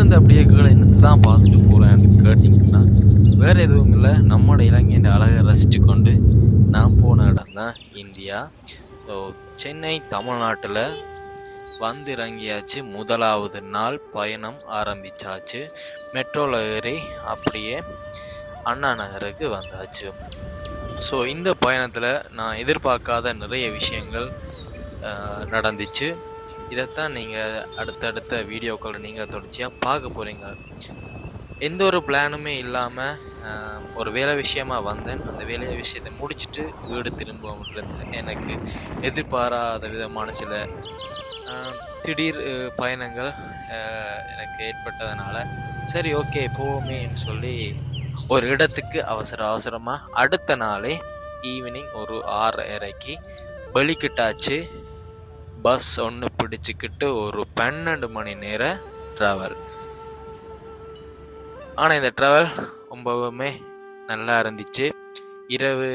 இருந்து அப்படியே கீழே என்னத்தை தான் பார்த்துட்டு போகிறேன்னு கேட்டிங்கன்னா வேறு எதுவும் இல்லை. நம்மளோட இலங்கையின் அழகை ரசித்து கொண்டு நான் போன இடம் தான் இந்தியா. ஸோ சென்னை தமிழ்நாட்டில் வந்து இறங்கியாச்சு முதலாவது நாள் பயணம் ஆரம்பிச்சாச்சு. மெட்ரோவில் ஏறி அப்படியே அண்ணா நகருக்கு வந்தாச்சு. ஸோ இந்த பயணத்தில் நான் எதிர்பார்க்காத நிறைய விஷயங்கள் நடந்துச்சு. இதைத்தான் நீங்கள் அடுத்தடுத்த வீடியோக்களை நீங்கள் தொடர்ச்சியாக பார்க்க போகிறீங்க எந்த ஒரு பிளானுமே இல்லாமல் ஒரு வேலை விஷயமாக வந்தேன். அந்த வேலை விஷயத்தை முடிச்சுட்டு வீடு திரும்புவோம்ன்றது எனக்கு எதிர்பாராத விதமான சில திடீர் பயணங்கள் எனக்கு ஏற்பட்டதுனால சரி ஓகே போவோமேன்னு சொல்லி ஒரு இடத்துக்கு அவசர அவசரமாக அடுத்த நாளே ஈவினிங் ஒரு ஆறரைக்கு வெளிக்கிட்டாச்சு. பஸ் ஒன்று பிடிச்சிக்கிட்டு ஒரு பன்னெண்டு மணி நேர ட்ராவல் ஆனால் இந்த ட்ராவல் ரொம்பவுமே நல்லா இருந்துச்சு. இரவு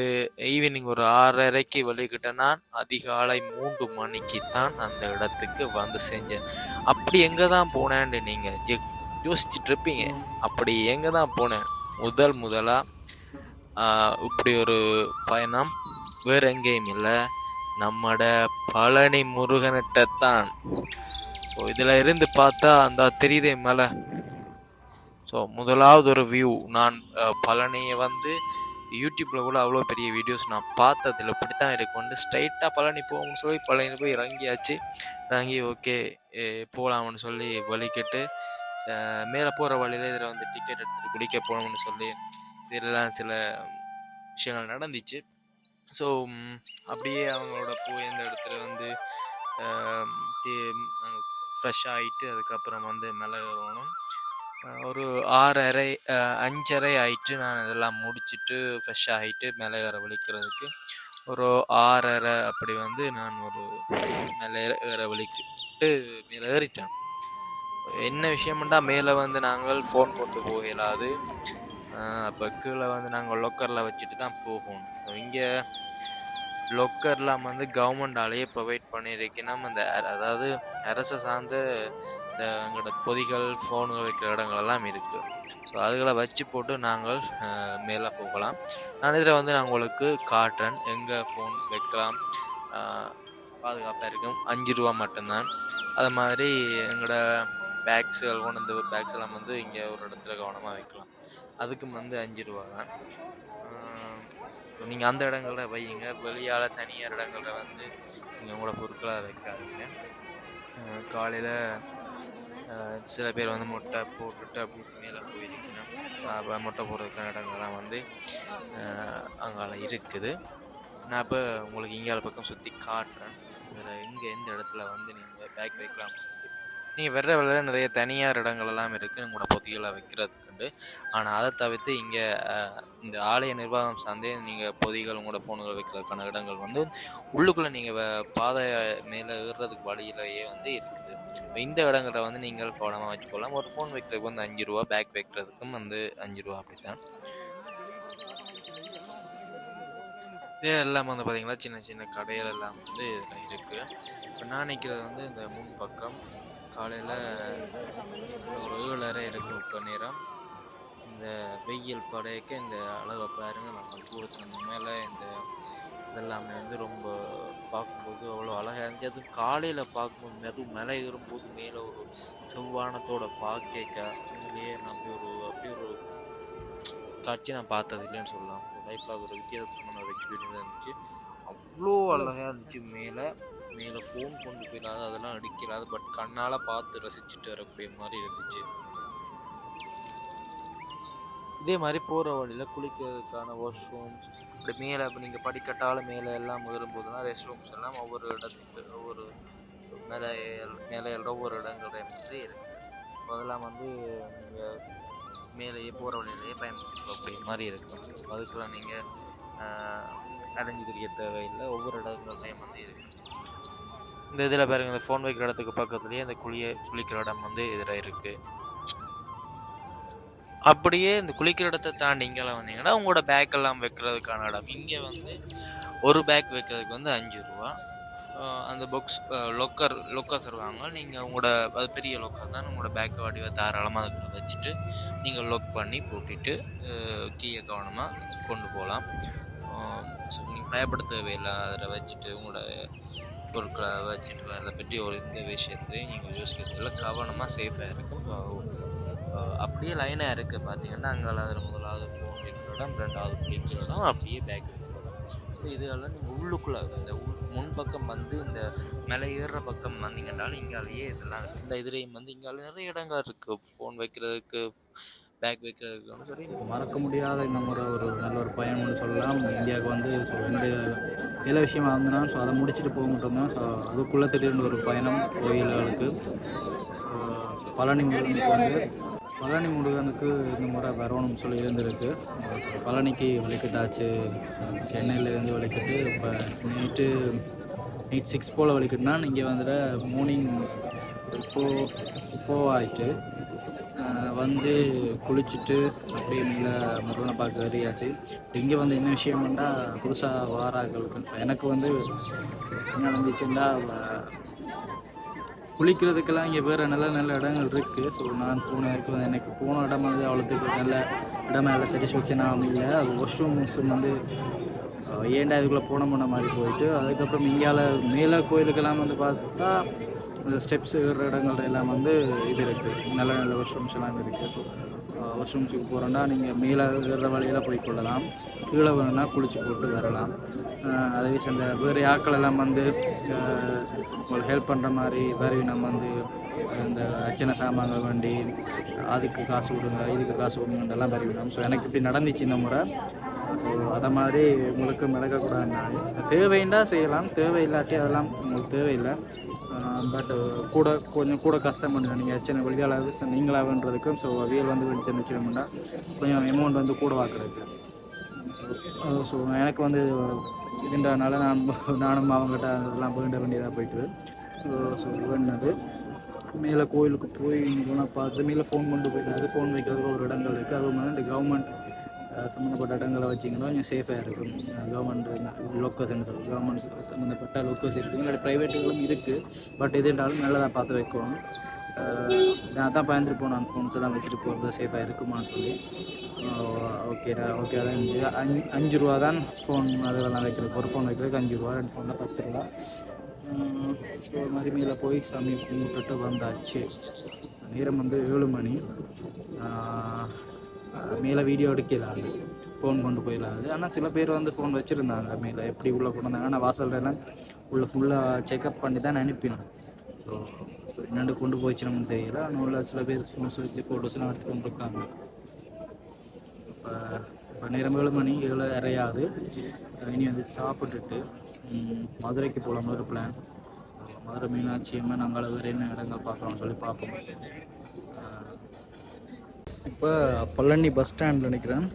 ஈவினிங் ஒரு ஆறரைக்கு வெளிக்கிட்ட நான் அதிகாலை மூன்று மணிக்கு தான் அந்த இடத்துக்கு வந்து செஞ்சேன். அப்படி எங்கே தான் போனேன்னு நீங்கள் யோசிச்சுட்டு இருப்பீங்க. அப்படி எங்கே தான் போனேன்? முதல் முதலாக இப்படி ஒரு பயணம் வேறு எங்கேயும் இல்லை. நம்மட பழனி முருகன்கிட்ட தான் ஸோ இதில் இருந்து பார்த்தா அந்த தெரியுதே மலை. ஸோ முதலாவது ஒரு வியூ நான் பழனியை வந்து யூடியூப்பில் கூட அவ்வளோ பெரிய வீடியோஸ் நான் பார்த்ததில் இப்படி தான் இருக்கு. வந்து ஸ்ட்ரைட்டாக பழனி போகணும்னு சொல்லி பழனி போய் இறங்கியாச்சு. இறங்கி ஓகே போகலாம்னு சொல்லி வலிக்கிட்டு மேலே போகிற வழியில் இதில் வந்து டிக்கெட் எடுத்துகிட்டு குடிக்க போகணும்னு சொல்லி இதெல்லாம் சில விஷயங்கள் நடந்துச்சு. ஸோ அப்படியே அவங்களோட போய் அந்த இடத்துல வந்து ஃப்ரெஷ் ஆகிட்டு அதுக்கப்புறம் வந்து மேலே ஏறணும். ஒரு ஆறரை அஞ்சரை ஆயிட்டு நான் இதெல்லாம் முடிச்சுட்டு ஃப்ரெஷ் ஆகிட்டு மேலே ஏற வலிக்கிறதுக்கு ஒரு ஆறரை அப்படி வந்து நான் ஒரு மேலே ஏற- வலிக்கிட்டு மேலே ஏறிட்டேன். என்ன விஷயம்டா மேலே வந்து நாங்கள் ஃபோன் கொண்டு போகலாது. அப்போ கீழே வந்து நாங்கள் லொக்கரில் வச்சுட்டு தான் போகணும். இங்கே லொக்கர்லாம் வந்து கவர்மெண்டாலேயே ப்ரொவைட் பண்ணியிருக்கணும். இந்த அ- அதாவது அரசை சார்ந்த இந்த எங்களோட பொதிகள் ஃபோன்கள் வைக்கிற இடங்கள் எல்லாம் இருக்குது ஸோ அதுகளை வச்சு போட்டு நாங்கள் மேலே போகலாம். நான் இதில் வந்து நான் உங்களுக்கு காட்டுறேன். எங்கே ஃபோன் வைக்கலாம். பாதுகாப்பாக இருக்கும். அஞ்சு ரூபா மட்டும்தான். அது மாதிரி எங்களோட பேக்ஸுகள் கொண்டு வந்து பேக்ஸ் எல்லாம் வந்து இங்கே ஒரு இடத்துல கவனமாக வைக்கலாம். அதுக்கும் வந்து அஞ்சு ரூபா தான். நீங்கள் அந்த இடங்களில் வையுங்க வெளியால் தனியார் இடங்களில் வந்து நீங்கள் உங்களோட பொருட்களை வைக்காதீங்க. காலையில் சில பேர் வந்து முட்டை போட்டுட்டு அப்படி மேலே போயிருக்கீங்கன்னா அப்போ முட்டை போடுறதுக்கான இடங்கள்லாம் வந்து அங்கால இருக்குது. நான் இப்போ உங்களுக்கு இங்கால பக்கம் சுற்றி காட்டுறேன். வேறு எங்கே எந்த இடத்துல வந்து நீங்கள் பேக் வைக்கலாம்னு சொல்லி நீங்கள் வர்ற வேலை நிறைய தனியார் இடங்கள் எல்லாம் இருக்குது உங்களோட பொதிகளை உண்டு ஆனால் அதை தவிர்த்து இங்கே இந்த ஆலய நிர்வாகம் சார்ந்தே நீங்கள் பொதிகள் உங்களோட ஃபோன்கள் வைக்கிறதுக்கான இடங்கள் வந்து உள்ளுக்குள்ளே நீங்கள் பாதை மேலே ஏறுறதுக்கு வழியிலேயே வந்து இருக்குது. இந்த இடங்களை வந்து நீங்கள் கவனமாக வச்சுக்கொள்ளலாம். ஒரு ஃபோன் வைக்கிறதுக்கு வந்து அஞ்சு ரூபா பேக் வைக்கிறதுக்கும் வந்து அஞ்சு ரூபா அப்படித்தான். இதே எல்லாம் வந்து பார்த்திங்கன்னா சின்ன சின்ன கடைகள் எல்லாம் வந்து இதில் இருக்குது இப்போ நான் நிற்கிறது வந்து இந்த முன் பக்கம் காலையில் ஒரு ஏழரை இருக்கு இப்போ நேரம். இந்த வெயில் படையக்க இந்த அழகை பாருங்க நம்ம தூரத்துக்கு மேலே இந்த இதெல்லாமே வந்து ரொம்ப பார்க்கும்போது அவ்வளோ அழகாக இருந்துச்சு. அதுவும் காலையில் பார்க்கும்போது அதுவும் மலை ஏறும்போது மேலே ஒரு செவ்வானத்தோட பார்க்க உண்மையிலேயே நான் அப்படி ஒரு அப்படி ஒரு காட்சி நான் பார்த்தது இல்லைன்னு சொல்லலாம். லைஃப்பில் அது ஒரு வித்தியாசமான ஒரு எக்ஸ்பீரியன்ஸ் இருந்துச்சு. அவ்வளோ அழகாக இருந்துச்சு மேலே. மேலே ஃபோன் கொண்டு போயிடாது அதெல்லாம் அடிக்கிறாது பட் கண்ணால் பார்த்து ரசிச்சுட்டு வரக்கூடிய மாதிரி இருந்துச்சு. இதே மாதிரி போகிற வழியில் குளிக்கிறதுக்கான வாஷ்ரூம்ஸ் அப்படி மேலே இப்போ நீங்கள் படிக்கட்டால் மேலே எல்லாம் ஏறும்போதுனா ரெஸ்ட் ரூம்ஸ் எல்லாம் ஒவ்வொரு இடத்துக்கு ஒவ்வொரு மேலே மேலே ஒவ்வொரு இடங்கள் வந்து இருக்குது அதெல்லாம் வந்து நீங்கள் மேலேயே போகிற வழியிலேயே பயன்படுத்தக்கூடிய மாதிரி இருக்கும் அதுக்கெல்லாம் நீங்கள் அலைஞ்சு திரிய தேவையில்லை. ஒவ்வொரு இடங்கள்லையும் வந்து இருக்குது இந்த இதில் பாருங்கள் இந்த ஃபோன் வைக்கிற இடத்துக்கு பக்கத்துலேயே அந்த குளிய குளிக்கிற இடம் வந்து இதில் இருக்குது அப்படியே இந்த குளிக்கிற இடத்த தாண்டி இங்கெல்லாம் வந்தீங்கன்னா உங்களோட பேக் எல்லாம் வைக்கிறதுக்கான இடம். இங்கே வந்து ஒரு பேக் வைக்கிறதுக்கு வந்து அஞ்சு ரூபா. அந்த பொக்ஸ் லொக்கர் லொக்கர் தருவாங்க. நீங்கள் உங்களோட அது பெரிய லொக்கர் தான். உங்களோட பேக்கை வடிவ தாராளமாக அதுக்குள்ள வச்சுட்டு நீங்கள் லொக் பண்ணி பூட்டிட்டு கீயை கவனமாக கொண்டு போகலாம். ஸோ நீங்கள் பயப்பட தேவையில்லை அதில் வச்சுட்டு உங்களோட பொருட்களை வச்சுட்டு அதை பற்றி ஒரு இந்த விஷயத்தையும் நீங்கள் யோசிக்கிறதுல கவனமாக சேஃபாக இருக்கும் அப்படியே லைனாக இருக்குது பார்த்தீங்கன்னா அங்கே முதலாவது ஃபோன் வைக்கிற இடம் ரெண்டாவது பிடிக்கிற இடம் அப்படியே பேக் வைக்கிற ஸோ இதெல்லாம் நீங்கள் உள்ளுக்குள்ளே இந்த உள் முன்பக்கம் வந்து இந்த மேலே ஏறுற பக்கம் வந்தீங்கன்னாலும் இங்காலேயே இதெல்லாம் இருக்குது இந்த இதுலேயும் வந்து இங்கே நிறைய இடங்கள் இருக்குது ஃபோன் வைக்கிறதுக்கு பேக் வைக்கிறதுக்கு சொல்லி மறக்க முடியாத இந்த ஒரு நல்ல ஒரு பயணம்னு சொல்லலாம். இந்தியாவுக்கு வந்து ஸோ எந்த எல்லா விஷயமா இருந்தனா ஸோ அதை முடிச்சுட்டு போக மட்டும்தான் ஸோ அதுக்குள்ளே திடீர்னு ஒரு பயணம் கோயில்களுக்கு ஸோ பழனி வந்து பழனி முருகனுக்கு இந்த முறை வரணும்னு சொல்லி இருந்திருக்கு. பழனிக்கு வலிக்கட்டாச்சு. சென்னையிலேருந்து வழிக்கிட்டு இப்போ நைட்டு நைட் சிக்ஸ் போல் வலிக்கட்டுனா இங்கே வந்துட்டு மார்னிங் ஃபோ ஃபோ ஆயிட்டு வந்து குளிச்சுட்டு அப்படியே மேலே முருகனை பார்க்க வெளியாச்சு இங்கே வந்து என்ன விஷயம்னா புதுசாக வாராக்களுக்கு எனக்கு வந்து என்ன நடந்துச்சுன்னா குளிக்கிறதுக்கெல்லாம் இங்கே வேறு நல்ல நல்ல இடங்கள் இருக்குது ஸோ நான் போன வரைக்கும் எனக்கு போன இடம் வந்து அவ்வளோத்துக்கு நல்ல இடமா இல்லை சாட்டிஸ்ஃபேக்ஷனாக இல்லை. அது வாஷ்ரூம்ஸ் வந்து ஏண்டா இதுக்குள்ளே போன பண்ண மாதிரி போயிட்டு அதுக்கப்புறம் இங்கேயாவில் மேலே கோயிலுக்கெல்லாம் வந்து பார்த்தா இந்த ஸ்டெப்ஸ் ஏறுற இடங்கள் எல்லாம் வந்து இது இருக்குது நல்ல நல்ல வாஷ்ரூம்ஸ் எல்லாம் இருக்குது ஸோ வாஷ்ரூம்ஸுக்கு போகிறோன்னா நீங்கள் மேலே ஏறுற வழியில் போய் கொள்ளலாம். கீழே வேணும்னா குளிச்சு போட்டு வரலாம். அதே அந்த வேறு ஆட்கள் எல்லாம் வந்து உங்களுக்கு ஹெல்ப் பண்ணுற மாதிரி வேறு நம்ம வந்து இந்த அர்ச்சனை சாமான்கள் வண்டி அதுக்கு காசு கொடுங்க இதுக்கு காசு கொடுங்கன்றெல்லாம் வேறு விடும் ஸோ எனக்கு இப்படி நடந்துச்சு இந்த முறை. ஸோ அதை மாதிரி உங்களுக்கு மிளகக்கூடாது தேவைண்டா செய்யலாம். தேவையில்லாட்டி அதெல்லாம் உங்களுக்கு தேவையில்லை. பட் கூட கொஞ்சம் கூட கஷ்டம் பண்ணுங்க நீங்கள் எச்சனை வெளியால் நீங்களாகன்றதுக்கும் ஸோ அவியல் வந்து வெளிச்சம் நிற்கிறோம்னா கொஞ்சம் அமௌண்ட் வந்து கூட வாக்குறதுக்கு. ஸோ எனக்கு வந்து இதுன்றதுனால நான் நானும் அவங்ககிட்ட அதெல்லாம் வேண்ட வேண்டியதாக போயிட்டு ஸோ வேண்டினது மேலே கோயிலுக்கு போய் இங்கெல்லாம் பார்த்து மேலே ஃபோன் கொண்டு போயிட்டாரு ஃபோன் வைக்கிறதுக்கு ஒரு இடங்கள் இருக்குது அதுவும் வந்து இந்த கவர்மெண்ட் சம்மந்தப்பட்ட இடங்களை வச்சிங்கன்னா கொஞ்சம் சேஃபாக இருக்கும். கவர்மெண்ட் லோக்கல் சென்டர் கவர்மெண்ட் சம்மந்தப்பட்ட லோக்கல்ஸ் இருக்குது இல்லை ப்ரைவேட்டுகளும் இருக்குது பட் எதுன்றாலும் நல்லதாக பார்த்து வைக்கணும். நான் தான் பயந்துட்டு போனேன். ஃபோன்ஸ் எல்லாம் வச்சுட்டு போகிறது சேஃபாக இருக்குமான்னு சொல்லி. ஓகேடா ஓகே அதான் அஞ்சு அஞ்சு ரூபா தான் ஃபோன் அதெல்லாம் வைக்கிறது. ஒரு ஃபோன் வைக்கிறதுக்கு அஞ்சு ரூபா ரெண்டு ஃபோனில் பத்து ரூபா. ஸோ மாதிரி மேலே போய் சாமி கும்பிட்டுட்டு வந்தாச்சு. நேரம் வந்து ஏழு மணி. மேலே வீடியோ எடுக்கலாது ஃபோன் கொண்டு போயிடாது ஆனால் சில பேர் வந்து ஃபோன் வச்சுருந்தாங்க மேலே. எப்படி உள்ளே கொண்டு வந்தாங்க? ஆனால் வாசல்ல எல்லாம் உள்ளே ஃபுல்லாக செக்அப் பண்ணி தான் அனுப்பினோம். ஸோ என்னென்னு கொண்டு போயிடுச்சு தெரியல. ஆனால் உள்ள சில பேர் ஃபோன்ஸ் வச்சு ஃபோட்டோஸ்லாம் எடுத்து கொண்டு இருக்காங்க. இப்போ இப்போ நேரம் ஏழு மணி ஏழு அரையாது. இனி வந்து சாப்பிட்டுட்டு மதுரைக்கு போகலாம் ஒரு பிளான் மதுரை மீனாட்சி அம்மன் அங்கே வேறு என்ன இடங்கள் பார்க்கலாம்னு சொல்லி பார்ப்போம். இப்போ பழனி பஸ் ஸ்டாண்டில் நினைக்கிறேன்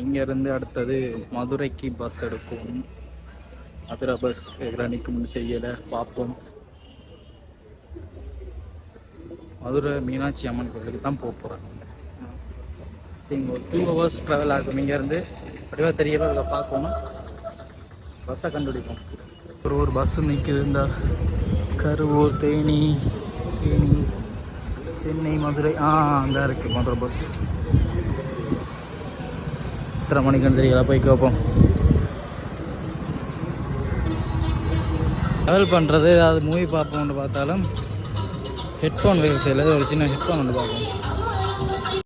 இங்கேருந்து அடுத்தது மதுரைக்கு பஸ் எடுக்கும். மதுரை பஸ் எதில் நிற்கும்னு தெரியலை பார்ப்போம். மதுரை மீனாட்சி அம்மன் கோயிலுக்கு தான் போக போகிறேன் இங்கே ஒரு டூ ஹவர்ஸ் ட்ராவல் ஆகும். இங்கேருந்து அப்படியே தெரியல அதில் பார்க்கணும் பஸ்ஸை கண்டுபிடிப்போம். ஒரு ஒரு பஸ்ஸு நிற்குது இந்த கருவூர் தேனி தேனி சென்னை மதுரை. ஆ அங்கே இருக்குது மதுரை பஸ் எத்தனை மணிக்கு தெரியல போய் கேட்போம் ட்ராவல் பண்ணுறது ஏதாவது மூவி பார்ப்போம்னு பார்த்தாலும் ஹெட்ஃபோன் வேலை செய்யல ஒரு சின்ன ஹெட்ஃபோன் ஒன்று பார்ப்போம்.